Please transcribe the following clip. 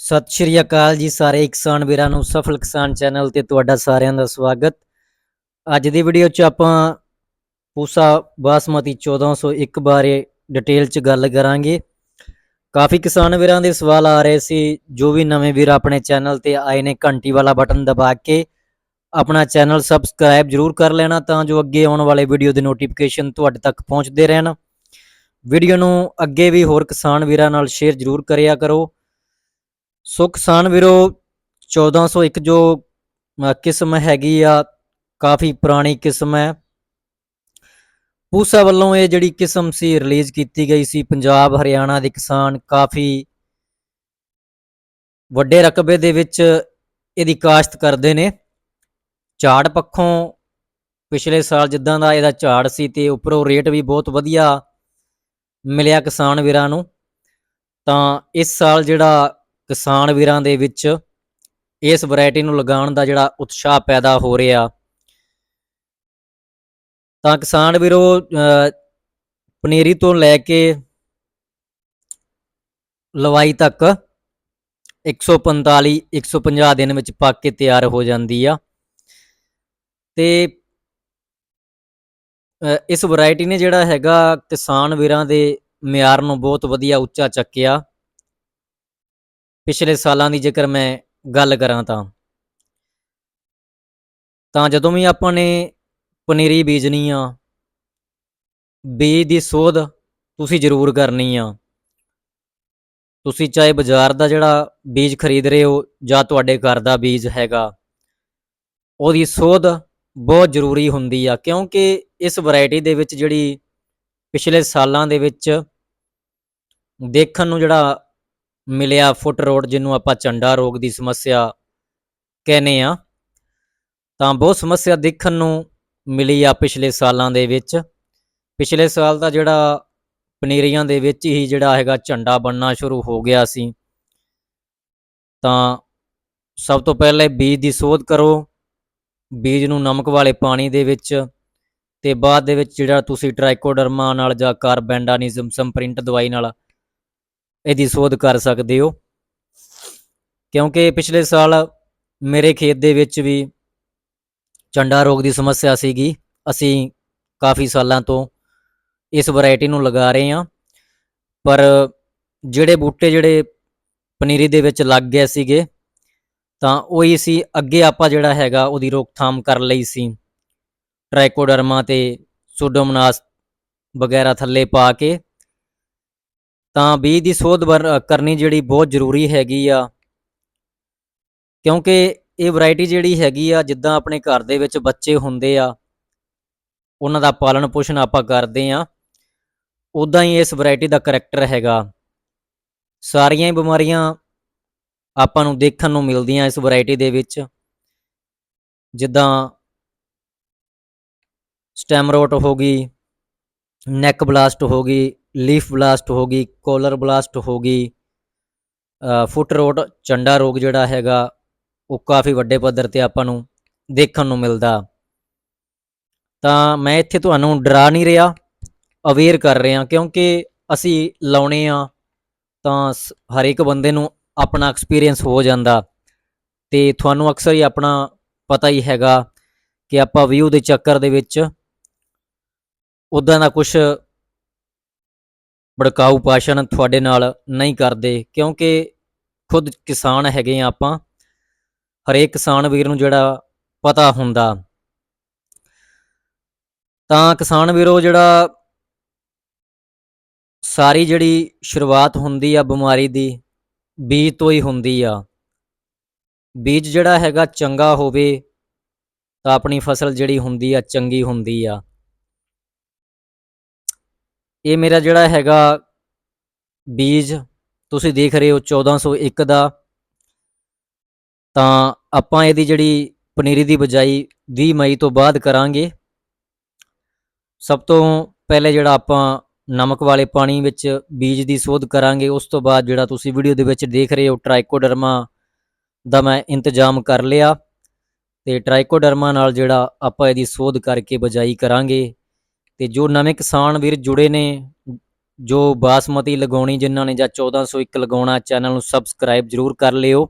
ਸਤਿ ਸ਼੍ਰੀ ਅਕਾਲ ਜੀ ਸਾਰੇ ਕਿਸਾਨ ਵੀਰਾਂ ਨੂੰ, ਸਫਲ ਕਿਸਾਨ ਚੈਨਲ ਤੇ ਤੁਹਾਡਾ ਸਾਰਿਆਂ ਦਾ ਸਵਾਗਤ। ਅੱਜ ਦੀ ਵੀਡੀਓ 'ਚ ਆਪਾਂ ਪੂਸਾ ਬਾਸਮਤੀ 1401 ਬਾਰੇ ਡਿਟੇਲ 'ਚ ਗੱਲ ਕਰਾਂਗੇ। ਕਾਫੀ ਕਿਸਾਨ ਵੀਰਾਂ ਦੇ ਸਵਾਲ ਆ ਰਹੇ ਸੀ, ਜੋ ਵੀ ਨਵੇਂ ਵੀਰ ਆਪਣੇ ਚੈਨਲ ਤੇ ਆਏ ਨੇ, ਘੰਟੀ ਵਾਲਾ ਬਟਨ ਦਬਾ ਕੇ ਆਪਣਾ ਚੈਨਲ ਸਬਸਕ੍ਰਾਈਬ ਜਰੂਰ ਕਰ ਲੈਣਾ, ਤਾਂ ਜੋ ਅੱਗੇ ਆਉਣ ਵਾਲੇ ਵੀਡੀਓ ਦੇ ਨੋਟੀਫਿਕੇਸ਼ਨ ਤੁਹਾਡੇ ਤੱਕ ਪਹੁੰਚਦੇ ਰਹਿਣ। ਵੀਡੀਓ ਨੂੰ ਅੱਗੇ ਵੀ ਹੋਰ ਕਿਸਾਨ ਵੀਰਾਂ ਨਾਲ ਸ਼ੇਅਰ ਜਰੂਰ ਕਰਿਆ ਕਰੋ। ਸੋ ਕਿਸਾਨ ਵੀਰੋ 1401 ਜੋ ਕਿਸਮ ਹੈਗੀ ਆ, ਕਾਫੀ ਪੁਰਾਣੀ ਕਿਸਮ ਹੈ। ਪੂਸਾ ਵੱਲੋਂ ਇਹ ਜਿਹੜੀ ਕਿਸਮ ਸੀ, ਰਿਲੀਜ਼ ਕੀਤੀ ਗਈ ਸੀ, ਪੰਜਾਬ, ਹਰਿਆਣਾ ਦੇ ਕਿਸਾਨ ਕਾਫੀ ਵੱਡੇ ਰਕਬੇ ਦੇ ਵਿੱਚ ਇਹਦੀ ਕਾਸ਼ਤ ਕਰਦੇ ਨੇ। ਝਾੜ ਪੱਖੋਂ ਪਿਛਲੇ ਸਾਲ ਜਿੱਦਾਂ ਦਾ ਇਹਦਾ ਝਾੜ ਸੀ ਤੇ ਉੱਪਰੋਂ ਰੇਟ ਵੀ ਬਹੁਤ ਵਧੀਆ ਮਿਲਿਆ ਕਿਸਾਨ ਵੀਰਾਂ ਨੂੰ। ਤਾਂ ਇਸ ਸਾਲ ਜਿਹੜਾ ਕਿਸਾਨ ਵੀਰਾਂ ਦੇ ਵਿੱਚ ਇਸ ਵੈਰਾਈਟੀ ਨੂੰ ਲਗਾਉਣ ਦਾ ਜਿਹੜਾ ਉਤਸ਼ਾਹ ਪੈਦਾ ਹੋ ਰਿਹਾ। ਤਾਂ ਕਿਸਾਨ ਵੀਰੋ ਅਹ, ਪਨੀਰੀ ਤੋਂ ਲੈ ਕੇ ਲਵਾਈ ਤੱਕ 145 150 ਦਿਨ ਵਿੱਚ ਪੱਕ ਕੇ ਤਿਆਰ ਹੋ ਜਾਂਦੀ ਆ। ਤੇ ਇਸ ਵੈਰਾਈਟੀ ਨੇ ਜਿਹੜਾ ਹੈਗਾ ਕਿਸਾਨ ਵੀਰਾਂ ਦੇ ਮਿਆਰ ਨੂੰ ਬਹੁਤ ਵਧੀਆ ਉੱਚਾ ਚੱਕਿਆ। ਪਿਛਲੇ ਸਾਲਾਂ ਦੀ ਜੇਕਰ ਮੈਂ ਗੱਲ ਕਰਾਂ ਤਾਂ ਤਾਂ ਜਦੋਂ ਵੀ ਆਪਾਂ ਨੇ ਪਨੀਰੀ ਬੀਜਣੀ ਆ, ਬੀਜ ਦੀ ਸੋਧ ਤੁਸੀਂ ਜ਼ਰੂਰ ਕਰਨੀ ਆ। ਤੁਸੀਂ ਚਾਹੇ ਬਾਜ਼ਾਰ ਦਾ ਜਿਹੜਾ ਬੀਜ ਖਰੀਦ ਰਹੇ ਹੋ ਜਾਂ ਤੁਹਾਡੇ ਘਰ ਦਾ ਬੀਜ ਹੈਗਾ, ਉਹਦੀ ਸੋਧ ਬਹੁਤ ਜ਼ਰੂਰੀ ਹੁੰਦੀ ਆ, ਕਿਉਂਕਿ ਇਸ ਵੈਰਾਈਟੀ ਦੇ ਵਿੱਚ ਜਿਹੜੀ ਪਿਛਲੇ ਸਾਲਾਂ ਦੇ ਵਿੱਚ ਦੇਖਣ ਨੂੰ ਜਿਹੜਾ ਮਿਲਿਆ ਫੁੱਟ ਰੋਡ ਜਿਹਨੂੰ ਆਪਾਂ ਝੰਡਾ ਰੋਗ ਦੀ ਸਮੱਸਿਆ ਕਹਿੰਦੇ ਆ ਤਾਂ ਬਹੁਤ ਸਮੱਸਿਆ ਦੇਖਣ ਨੂੰ ਮਿਲੀ ਆ ਪਿਛਲੇ ਸਾਲਾਂ ਦੇ ਵਿੱਚ। ਪਿਛਲੇ ਸਾਲ ਦਾ ਜਿਹੜਾ ਪਨੀਰੀਆਂ ਦੇ ਵਿੱਚ ਹੀ ਜਿਹੜਾ ਹੈਗਾ ਝੰਡਾ ਬਣਨਾ ਸ਼ੁਰੂ ਹੋ ਗਿਆ ਸੀ। ਤਾਂ ਸਭ ਤੋਂ ਪਹਿਲੇ ਬੀਜ ਦੀ ਸੋਧ ਕਰੋ। ਬੀਜ ਨੂੰ ਨਮਕ ਵਾਲੇ ਪਾਣੀ ਦੇ ਵਿੱਚ ਤੇ ਬਾਅਦ ਦੇ ਵਿੱਚ ਜਿਹੜਾ ਤੁਸੀਂ ਟ੍ਰਾਈਕੋਡਰਮਾ ਨਾਲ ਜਾਂ ਕਾਰਬੈਂਡਾਨਿਜ਼ਮ ਸੰਪ੍ਰਿੰਟ ਦਵਾਈ ਨਾਲ ਇਹਦੀ ਸੋਧ ਕਰ ਸਕਦੇ ਹੋ। ਕਿਉਂਕਿ ਪਿਛਲੇ ਸਾਲ ਮੇਰੇ ਖੇਤ ਦੇ ਵਿੱਚ ਵੀ ਚੰਡਾ ਰੋਗ ਦੀ ਸਮੱਸਿਆ ਸੀਗੀ। ਅਸੀਂ ਕਾਫੀ ਸਾਲਾਂ ਤੋਂ ਇਸ ਵੈਰਾਈਟੀ ਨੂੰ ਲਗਾ ਰਹੇ ਹਾਂ। ਪਰ ਜਿਹੜੇ ਬੂਟੇ ਜਿਹੜੇ ਪਨੀਰੀ ਦੇ ਵਿੱਚ ਲੱਗ ਗਏ ਸੀਗੇ, ਤਾਂ ਉਹੀ ਸੀ। ਅੱਗੇ ਆਪਾਂ ਜਿਹੜਾ ਹੈਗਾ ਉਹਦੀ ਰੋਕਥਾਮ ਕਰ ਲਈ ਸੀ। ਟ੍ਰਾਈਕੋਡਰਮਾ ਤੇ ਸੂਡੋਮੋਨਾਸ ਵਗੈਰਾ ਥੱਲੇ ਪਾ ਕੇ ਤਾਂ ਬੀਜ ਦੀ ਸੋਧ ਵਰ- ਕਰਨੀ ਜਿਹੜੀ ਬਹੁਤ ਜ਼ਰੂਰੀ ਹੈਗੀ ਆ। ਕਿਉਂਕਿ ਇਹ ਵੈਰਾਈਟੀ ਜਿਹੜੀ ਹੈਗੀ ਆ, ਜਿੱਦਾਂ ਆਪਣੇ ਘਰ ਦੇ ਵਿੱਚ ਬੱਚੇ ਹੁੰਦੇ ਆ, ਉਹਨਾਂ ਦਾ ਪਾਲਣ ਪੋਸ਼ਣ ਆਪਾਂ ਕਰਦੇ ਆ ਉਦਾਂ ਹੀ ਇਸ ਵੈਰਾਈਟੀ ਦਾ ਕਰੈਕਟਰ ਹੈਗਾ। ਸਾਰੀਆਂ ਹੀ ਬਿਮਾਰੀਆਂ ਆਪਾਂ ਨੂੰ ਦੇਖਣ ਨੂੰ ਮਿਲਦੀਆਂ ਇਸ ਵੈਰਾਈਟੀ ਦੇ ਵਿੱਚ। ਜਿੱਦਾਂ ਸਟੈਮਰੋਟ ਹੋ ਗਈ, ਨੈਕ ਬਲਾਸਟ ਹੋ ਗਈ ਲੀਫ ਬਲਾਸਟ ਹੋ ਗਈ ਕੋਲਰ ਬਲਾਸਟ ਹੋ ਗਈ ਫੁੱਟ ਰੋਟ ਚੰਡਾ ਰੋਗ ਜਿਹੜਾ ਹੈਗਾ ਉਹ ਕਾਫੀ ਵੱਡੇ ਪੱਧਰ ਤੇ ਆਪਾਂ ਨੂੰ ਦੇਖਣ ਨੂੰ ਮਿਲਦਾ ਤਾਂ ਮੈਂ ਇੱਥੇ ਤੁਹਾਨੂੰ ਡਰਾ ਨਹੀਂ ਰਿਹਾ ਅਵੇਅਰ ਕਰ ਰਿਹਾ ਕਿਉਂਕਿ ਅਸੀਂ ਲਾਉਣੇ ਆ ਤਾਂ ਸ- ਇੱਕ ਬੰਦੇ ਨੂੰ ਆਪਣਾ ਐਕਸਪੀਰੀਅੰਸ ਹੋ ਜਾਂਦਾ ਤੇ ਤੁਹਾਨੂੰ ਅਕਸਰ ਹੀ ਆਪਣਾ ਪਤਾ ਹੀ ਹੈਗਾ ਕਿ ਆਪਾਂ ਵਿਊ ਦੇ ਚੱਕਰ ਦੇ ਵਿੱਚ ਉਦਾਂ ਦਾ ਕੁਝ ਭੜਕਾਊ ਭਾਸ਼ਣ ਤੁਹਾਡੇ ਨਾਲ ਨਹੀਂ ਕਰਦੇ, ਕਿਉਂਕਿ ਖੁਦ ਕਿਸਾਨ ਹੈਗੇ ਆ ਆਪਾਂ। ਹਰੇਕ ਕਿਸਾਨ ਵੀਰ ਨੂੰ ਜਿਹੜਾ ਪਤਾ ਹੁੰਦਾ। ਤਾਂ ਕਿਸਾਨ ਵੀਰੋ, ਜਿਹੜਾ ਸਾਰੀ ਜਿਹੜੀ ਸ਼ੁਰੂਆਤ ਹੁੰਦੀ ਆ ਬਿਮਾਰੀ ਦੀ, ਬੀਜ ਤੋਂ ਹੀ ਹੁੰਦੀ ਆ। ਬੀਜ ਜਿਹੜਾ ਹੈਗਾ ਚੰਗਾ ਹੋਵੇ, ਤਾਂ ਆਪਣੀ ਫਸਲ ਜਿਹੜੀ ਹੁੰਦੀ ਆ ਚੰਗੀ ਹੁੰਦੀ ਆ। ਇਹ ਮੇਰਾ ਜਿਹੜਾ ਹੈਗਾ ਬੀਜ, ਤੁਸੀਂ ਦੇਖ ਰਹੇ ਹੋ 1401 ਦਾ। ਤਾਂ ਆਪਾਂ ਇਹਦੀ ਜਿਹੜੀ ਪਨੀਰੀ ਦੀ ਬਜਾਈ 20 ਮਈ ਤੋਂ ਬਾਅਦ ਕਰਾਂਗੇ। ਸਭ ਤੋਂ ਪਹਿਲੇ ਜਿਹੜਾ ਆਪਾਂ ਨਮਕ ਵਾਲੇ ਪਾਣੀ ਵਿੱਚ ਬੀਜ ਦੀ ਸੋਧ ਕਰਾਂਗੇ, ਉਸ ਤੋਂ ਬਾਅਦ ਜਿਹੜਾ ਤੁਸੀਂ ਵੀਡੀਓ ਦੇ ਵਿੱਚ ਦੇਖ ਰਹੇ ਹੋ ਟ੍ਰਾਈਕੋਡਰਮਾ ਦਾ ਮੈਂ ਇੰਤਜ਼ਾਮ ਕਰ ਲਿਆ। ਤੇ ਟ੍ਰਾਈਕੋਡਰਮਾ ਨਾਲ ਜਿਹੜਾ ਆਪਾਂ ਇਹਦੀ ਸੋਧ ਕਰਕੇ ਬਜਾਈ ਕਰਾਂਗੇ। ਤੇ ਜੋ ਨਵੇਂ ਕਿਸਾਨ ਵੀਰ ਜੁੜੇ ਨੇ, ਜੋ ਬਾਸਮਤੀ ਲਗਾਉਣੀ ਜਿਨ੍ਹਾਂ ਨੇ ਜਾਂ 1401 ਲਗਾਉਣਾ, ਚੈਨਲ ਨੂੰ ਸਬਸਕ੍ਰਾਈਬ ਜ਼ਰੂਰ ਕਰ ਲਿਓ।